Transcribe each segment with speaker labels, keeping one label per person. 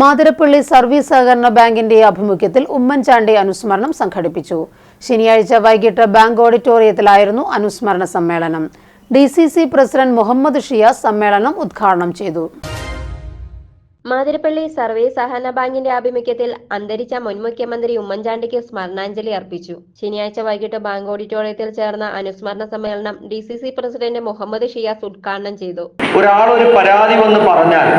Speaker 1: Mathirappally service സഹകരണ ബാങ്കിന്റെ ആഭിമുഖ്യത്തിൽ ഉമ്മൻചാണ്ടി അനുസ്മരണം സംഘടിപ്പിച്ചു. ശനിയാഴ്ച വൈകിട്ട് ബാങ്ക് ഓഡിറ്റോറിയത്തിലായിരുന്നു അനുസ്മരണ സമ്മേളനം. D C C president Muhammad Shiyas സമ്മേളനം ഉദ്ഘാടനം ചെയ്തു.
Speaker 2: മാതിരപ്പള്ളി സർവീസ് സഹകരണ ബാങ്കിന്റെ ആഭിമുഖ്യത്തിൽ അന്തരിച്ച മുൻ മുഖ്യമന്ത്രി ഉമ്മൻചാണ്ടിക്ക് സ്മരണാഞ്ജലി അർപ്പിച്ചു. ശനിയാഴ്ച വൈകിട്ട് ബാങ്ക് ഓഡിറ്റോറിയത്തിൽ ചേർന്ന അനുസ്മരണ സമ്മേളനം D C C president Muhammad Shiyas ഉദ്ഘാടനം ചെയ്തു.
Speaker 3: ഒരാൾ ഒരു പരാതി വന്ന് പറഞ്ഞാൽ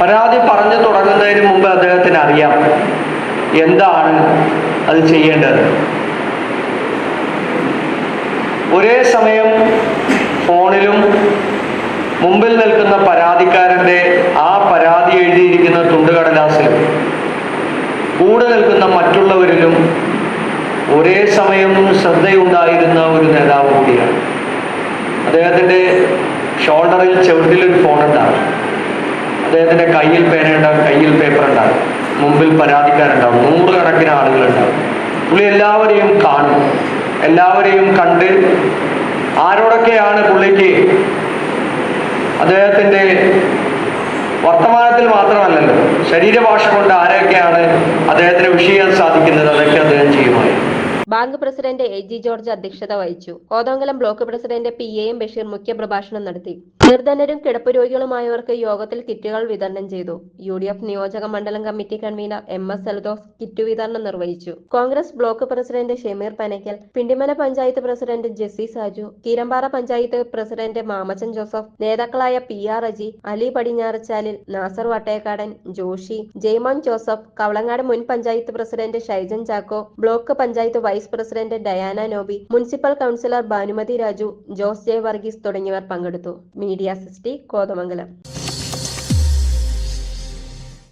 Speaker 3: പരാതി പറഞ്ഞു തുടങ്ങുന്നതിന് മുമ്പ് അദ്ദേഹത്തിന് അറിയാം എന്താണ് അത് ചെയ്യേണ്ടത്. ഒരേ സമയം ഫോണിലും മുമ്പിൽ നിൽക്കുന്ന പരാതിക്കാരന്റെ ആ പരാതി എഴുതിയിരിക്കുന്ന തുണ്ടുകടലാസിലും കൂടെ നിൽക്കുന്ന മറ്റുള്ളവരിലും ഒരേ സമയം ശ്രദ്ധയുണ്ടായിരുന്ന ഒരു നേതാവ് കൂടിയാണ്. അദ്ദേഹത്തിന്റെ ഷോൾഡറിൽ ചെവിട്ടിലൊരു ഫോൺ ഉണ്ടാകും അദ്ദേഹത്തിന്റെ കയ്യിൽ പേന ഉണ്ടാവും കയ്യിൽ പേപ്പർ ഉണ്ടാകും മുമ്പിൽ പരാതിക്കാരുണ്ടാവും. നൂറുകണക്കിന് ആളുകളുണ്ടാവും. പുള്ളി എല്ലാവരെയും കാണും. എല്ലാവരെയും കണ്ട് ആരോടൊക്കെയാണ് പുള്ളിക്ക് അദ്ദേഹത്തിന്റെ വർത്തമാനത്തിൽ മാത്രമല്ലല്ലോ ശരീരഭാഷ കൊണ്ട് ആരെയൊക്കെയാണ് അദ്ദേഹത്തിന് വിഷയം സാധിക്കുന്നത്?
Speaker 2: Bank president A G George അധ്യക്ഷത വഹിച്ചു. Kothamangalam block president P A M Basheer മുഖ്യപ്രഭാഷണം നടത്തി. നിർധനരും കിടപ്പ് രോഗികളുമായവർക്ക് യോഗത്തിൽ കിറ്റുകൾ വിതരണം ചെയ്തു. യു ഡി എഫ് നിയോജക മണ്ഡലം committee convener M S Seldos kit വിതരണം നിർവഹിച്ചു. Congress block president Shameer Panackal Pindimala panchayat president Jessy Saju Keerampara panchayat president Mamachan Joseph നേതാക്കളായ പി ആർ അജി അലി പടിഞ്ഞാറച്ചാലിൽ നാസർ വട്ടേക്കാടൻ ജോഷി ജെയ്മോൻ ജോസഫ് കവളങ്ങാട് മുൻ panchayat president Shaijan Chacko block panchayat vice president Diana Noby municipal councillor Bhanumathi Raju Jose J Varghese തുടങ്ങിയവർ പങ്കെടുത്തു. Media സിസ്റ്റി കോതമംഗലം.